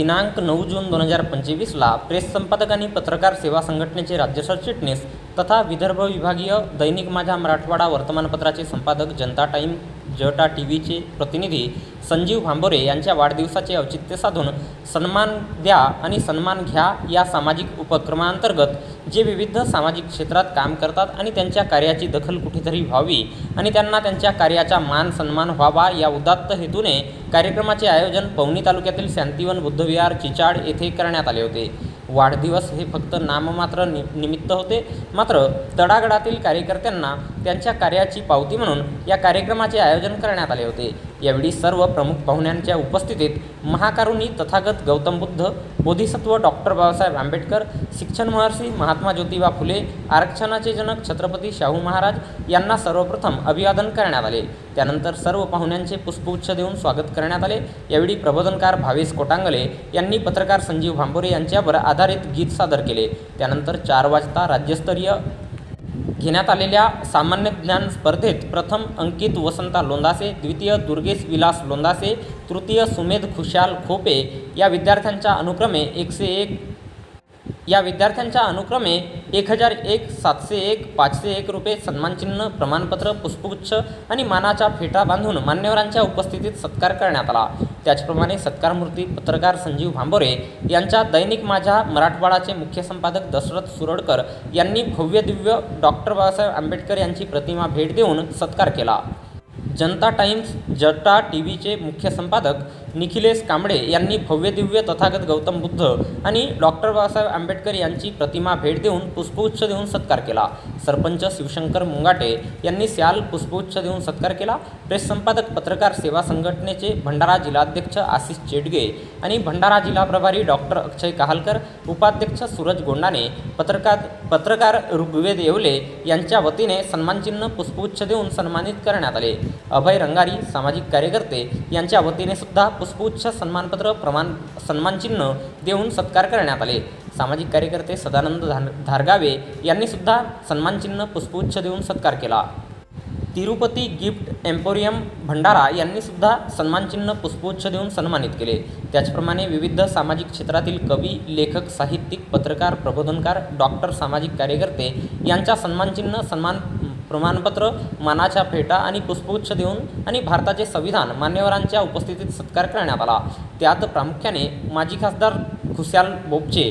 दिनांक नऊ जून दोन हजार पंचवीसला प्रेस संपादक आणि पत्रकार सेवा संघटनेचे राज्य सरचिटणीस तथा विदर्भ विभागीय दैनिक माझा मराठवाडा वर्तमानपत्राचे संपादक जनता टाईम जटा टी व्हीचे प्रतिनिधी संजीव भांबोरे यांच्या वाढदिवसाचे औचित्य साधून सन्मान द्या आणि सन्मान घ्या या सामाजिक उपक्रमांतर्गत जे विविध सामाजिक क्षेत्रात काम करतात आणि त्यांच्या कार्याची दखल कुठेतरी व्हावी आणि त्यांना त्यांच्या कार्याचा मान सन्मान व्हावा या उदात्त हेतूने कार्यक्रमाचे आयोजन पवनी तालुक्यातील शांतिवन बुद्धविहार चिचाड येथे करण्यात आले होते. वाढदिवस हे फक्त नाममात्र नि निमित्त होते. मात्र तडागडातील कार्यकर्त्यांना त्यांच्या कार्याची पावती म्हणून या कार्यक्रमाचे आयोजन करण्यात आले होते. यावेळी सर्व प्रमुख पाहुण्यांच्या उपस्थितीत महाकारुणी तथागत गौतम बुद्ध बोधिसत्व डॉक्टर बाबासाहेब आंबेडकर शिक्षण महर्षी महात्मा ज्योतिबा फुले आरक्षणाचे जनक छत्रपती शाहू महाराज यांना सर्वप्रथम अभिवादन करण्यात आले. त्यानंतर सर्व पाहुण्यांचे पुष्पगुच्छ देऊन स्वागत करण्यात आले. यावेळी प्रबोधनकार भावेश कोटांगले यांनी पत्रकार संजीव भांबोरे यांच्यावर आधारित गीत सादर केले. त्यानंतर चार वाजता राज्यस्तरीय घेण्यात आलेल्या सामान्य ज्ञान स्पर्धेत प्रथम अंकित वसंता लोंदासे द्वितीय दुर्गेश विलास लोंदासे तृतीय सुमेध खुशाल खोपे या विद्यार्थ्यांच्या अनुक्रमे एकशे एक या विद्यार्थ्यांच्या अनुक्रमे एक हजार एक सातशे एक पाचशे एक रुपये सन्मानचिन्ह प्रमाणपत्र पुष्पगुच्छ आणि मानाचा फेटा बांधून मान्यवरांच्या उपस्थितीत सत्कार करण्यात आला. त्याचप्रमाणे सत्कारमूर्ती पत्रकार संजीव भांबोरे यांच्या दैनिक माझ्या मराठवाडाचे मुख्य संपादक दशरथ सुरडकर यांनी भव्य दिव्य डॉक्टर बाबासाहेब आंबेडकर यांची प्रतिमा भेट देऊन सत्कार केला. जनता टाइम्स जटा टी व्हीचे मुख्य संपादक निखिलेश कांबळे यांनी भव्यदिव्य तथागत गौतम बुद्ध आणि डॉक्टर बाबासाहेब आंबेडकर यांची प्रतिमा भेट देऊन पुष्पगुच्छ देऊन सत्कार केला. सरपंच शिवशंकर मुंगाटे यांनी स्याल पुष्पगुच्छ देऊन सत्कार केला. प्रेस संपादक पत्रकार सेवा संघटनेचे भंडारा जिल्हाध्यक्ष आशिष चेडगे आणि भंडारा जिल्हा प्रभारी डॉक्टर अक्षय कहालकर उपाध्यक्ष सूरज गोंडाने पत्रकार पत्रकार ऋग्वेद येवले यांच्या वतीने सन्मानचिन्ह पुष्पगुच्छ देऊन सन्मानित करण्यात आले. अभय रंगारी सामाजिक कार्यकर्ते यांच्या वतीने सुद्धा पुष्पगुच्छ सन्मानपत्र प्रमाण सन्मानचिन्ह देऊन सत्कार करण्यात आले. सामाजिक कार्यकर्ते सदानंद धार धारगावे यांनी सुद्धा सन्मानचिन्ह पुष्पगुच्छ देऊन सत्कार केला. तिरुपती गिफ्ट एम्पोरियम भंडारा यांनी सुद्धा सन्मानचिन्ह पुष्पगुच्छ देऊन सन्मानित केले. त्याचप्रमाणे विविध सामाजिक क्षेत्रातील कवी लेखक साहित्यिक पत्रकार प्रबोधनकार डॉक्टर सामाजिक कार्यकर्ते यांच्या सन्मानचिन्ह सन्मान प्रमाणपत्र मानाच्या फेटा आणि पुष्पगुच्छ देऊन आणि भारताचे संविधान मान्यवरांच्या उपस्थितीत सत्कार करण्यात आला. त्यात प्रामुख्याने माजी खासदार खुशाल बोपचे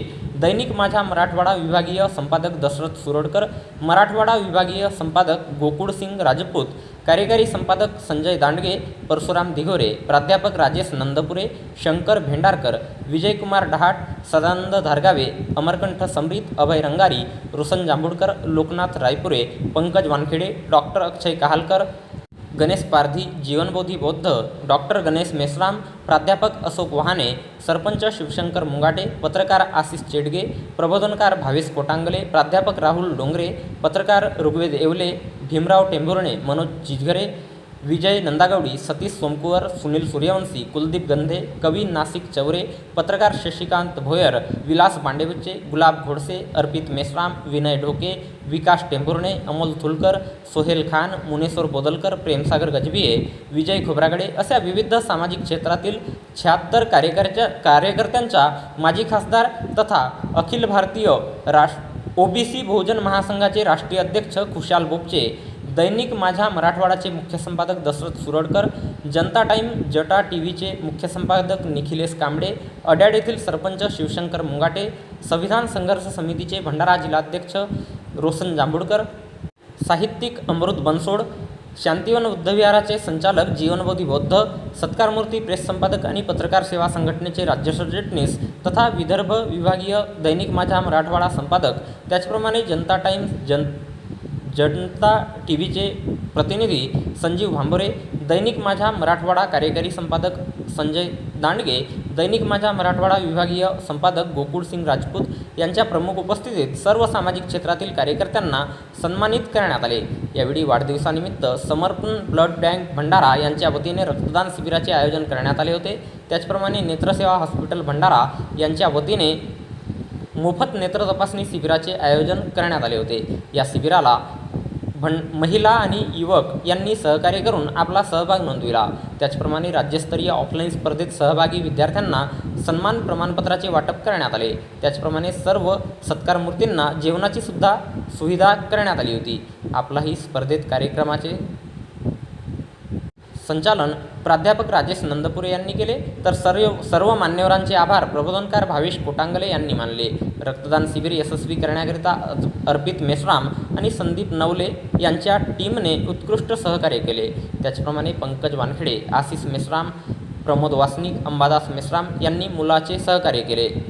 दैनिक माझ्या मराठवाडा विभागीय संपादक दशरथ सुरडकर मराठवाडा विभागीय संपादक गोकुळसिंग राजपूत कार्यकारी संपादक संजय दांडगे परशुराम दिघोरे प्राध्यापक राजेश नंदपुरे शंकर भेंडारकर विजयकुमार डहाट सदानंद धारगावे अमरकंठ समृत अभय रंगारी रुसन जांभूडकर लोकनाथ रायपुरे पंकज वानखेडे डॉक्टर अक्षय कहालकर गणेश पारधी जीवनबोधी बौद्ध डॉक्टर गणेश मेश्राम प्राध्यापक अशोक वहाने सरपंच शिवशंकर मुंगाटे पत्रकार आशिष चेडगे प्रबोधनकार भावेश कोटांगले प्राध्यापक राहुल डोंगरे पत्रकार ऋग्वेद येवले भीमराव टेंभुर्णे मनोज जिजगरे विजय नंदागवडी सतीश सोमकुवर सुनील सूर्यवंशी कुलदीप गंधे कवी नाशिक चौरे पत्रकार शशिकांत भोयर विलास बांडेवच्चे गुलाब घोडसे अर्पित मेश्राम विनय ढोके विकास टेंभुर्णे अमोल थुलकर सोहेल खान मुनेश्वर बोदलकर प्रेमसागर गजबिये विजय खोब्रागडे अशा विविध सामाजिक क्षेत्रातील शहात्तर कार्यकर्त्या कार्यकर्त्यांचा माजी खासदार तथा अखिल भारतीय राष्ट्र ओबीसी बहुजन महासंघाचे राष्ट्रीय अध्यक्ष खुशाल बोपचे दैनिक माझ्या मराठवाडाचे मुख्य संपादक दशरथ सुरडकर जनता टाईम जटा टी व्हीचे मुख्य संपादक निखिलेश कांबडे अड्याड येथील सरपंच शिवशंकर मुंगाटे संविधान संघर्ष समितीचे भंडारा जिल्हाध्यक्ष रोशन जांभूळकर साहित्यिक अमृत बनसोड शांतिवन बुद्धविहाराचे संचालक जीवनबोधी बौद्ध सत्कारमूर्ती प्रेस संपादक आणि पत्रकार सेवा संघटनेचे राज्य सरचिटणीस तथा विदर्भ विभागीय दैनिक माझा मराठवाडा संपादक. त्याचप्रमाणे जनता टाईम्स जन जनता टी व्हीचे प्रतिनिधी संजीव भांबोरे दैनिक माझा मराठवाडा कार्यकारी संपादक संजय दांडगे दैनिक माझा मराठवाडा विभागीय संपादक गोकुळसिंग राजपूत यांच्या प्रमुख उपस्थितीत सर्व सामाजिक क्षेत्रातील कार्यकर्त्यांना सन्मानित करण्यात आले. यावेळी वाढदिवसानिमित्त समर्पण ब्लड बँक भंडारा यांच्या वतीने रक्तदान शिबिराचे आयोजन करण्यात आले होते. त्याचप्रमाणे नेत्रसेवा हॉस्पिटल भंडारा यांच्या वतीने मोफत नेत्र तपासणी शिबिराचे आयोजन करण्यात आले होते. या शिबिराला भं महिला आणि युवक यांनी सहकार्य करून आपला सहभाग नोंदविला. त्याचप्रमाणे राज्यस्तरीय ऑफलाईन स्पर्धेत सहभागी विद्यार्थ्यांना सन्मान प्रमाणपत्राचे वाटप करण्यात आले. त्याचप्रमाणे सर्व सत्कारमूर्तींना जेवणाची सुद्धा सुविधा करण्यात आली होती. आपलाही स्पर्धेत कार्यक्रमाचे संचालन प्राध्यापक राजेश नंदपुरे यांनी केले. तर सर्व सर्व मान्यवरांचे आभार. प्रबोधनकार भावेश कोटांगले यांनी मानले. रक्तदान शिबिर यशस्वी करण्याकरिता अर्पित मेश्राम आणि संदीप नवले यांच्या टीमने उत्कृष्ट सहकार्य केले. त्याचप्रमाणे पंकज वानखेडे आशिष मेश्राम प्रमोद वासनिक अंबादास मेश्राम यांनी मुलाचे सहकार्य केले.